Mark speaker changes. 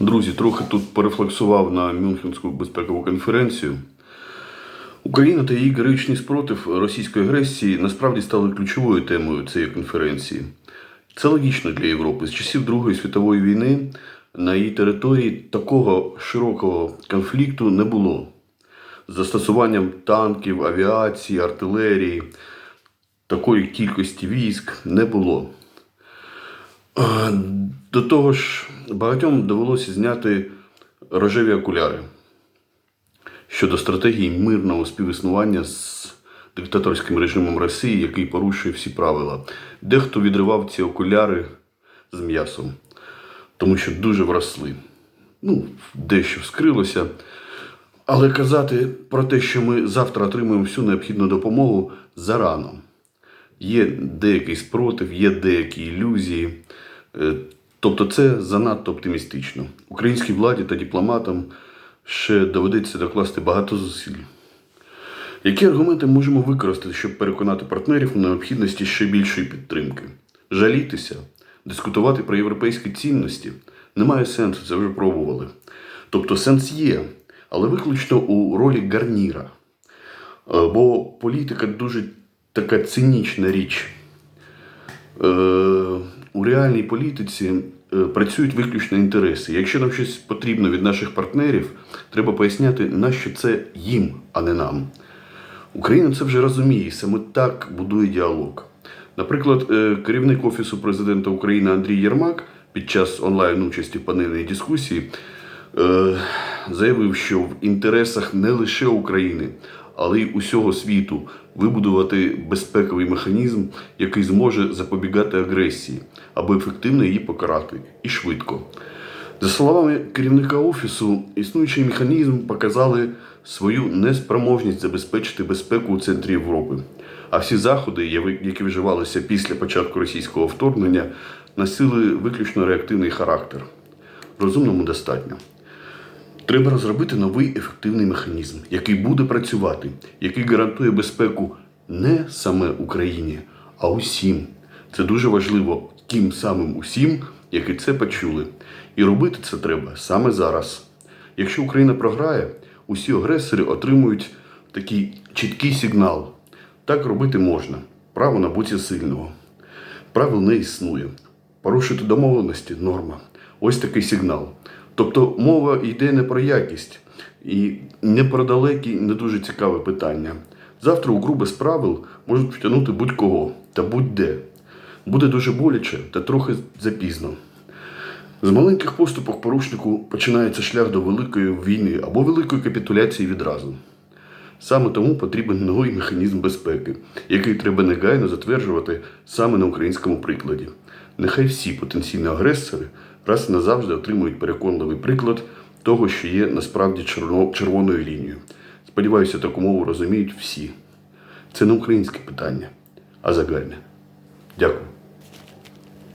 Speaker 1: Друзі, трохи тут порефлексував на Мюнхенську безпекову конференцію. Україна та її героїчний спротив російської агресії насправді стали ключовою темою цієї конференції. Це логічно для Європи. З часів Другої світової війни на її території такого широкого конфлікту не було. З застосуванням танків, авіації, артилерії, такої кількості військ не було. Е, До того ж, багатьом довелося зняти рожеві окуляри щодо стратегії мирного співіснування з диктаторським режимом Росії, який порушує всі правила. Дехто відривав ці окуляри з м'ясом, тому що дуже вросли. Ну, дещо вскрилося. Але казати про те, що ми завтра отримаємо всю необхідну допомогу, зарано. Є деякий спротив, є деякі ілюзії. Е, Тобто це занадто оптимістично. Українській владі та дипломатам ще доведеться докласти багато зусиль. Які аргументи можемо використати, щоб переконати партнерів у необхідності ще більшої підтримки? Жалітися, дискутувати про європейські цінності немає сенсу, це вже пробували. Тобто сенс є, але виключно у ролі гарніра. Е, Бо політика дуже така цинічна річ. У реальній політиці е, працюють виключно інтереси. Якщо нам щось потрібно від наших партнерів, треба поясняти, нащо це їм, а не нам. Україна це вже розуміє, саме так будує діалог. Наприклад, е, керівник Офісу президента України Андрій Єрмак під час онлайн участі в панельній дискусії е, заявив, що в інтересах не лише України, але й усього світу вибудувати безпековий механізм, який зможе запобігати агресії, або ефективно її покарати і швидко. За словами керівника офісу, існуючий механізм показали свою неспроможність забезпечити безпеку у центрі Європи. А всі заходи, які вживалися після початку російського вторгнення, носили виключно реактивний характер. Розумному достатньо. Треба розробити новий ефективний механізм, який буде працювати, який гарантує безпеку не саме Україні, а усім. Це дуже важливо тим самим усім, які це почули. І робити це треба саме зараз. Якщо Україна програє, усі агресори отримують такий чіткий сигнал. Так робити можна. Право на сильного. Правил не існує. Порушити домовленості норма. Ось такий сигнал. Тобто мова йде не про якість і не про далекі, не дуже цікаве питання. Завтра у гру без правил можуть втягнути будь-кого та будь-де. Буде дуже боляче та трохи запізно. З маленьких поступок порушнику починається шлях до великої війни або великої капітуляції відразу. Саме тому потрібен новий механізм безпеки, який треба негайно затверджувати саме на українському прикладі. Нехай всі потенційні агресори раз і назавжди отримують переконливий приклад того, що є насправді червоною лінією. Сподіваюся, таку мову розуміють всі. Це не українське питання, а загальне. Дякую.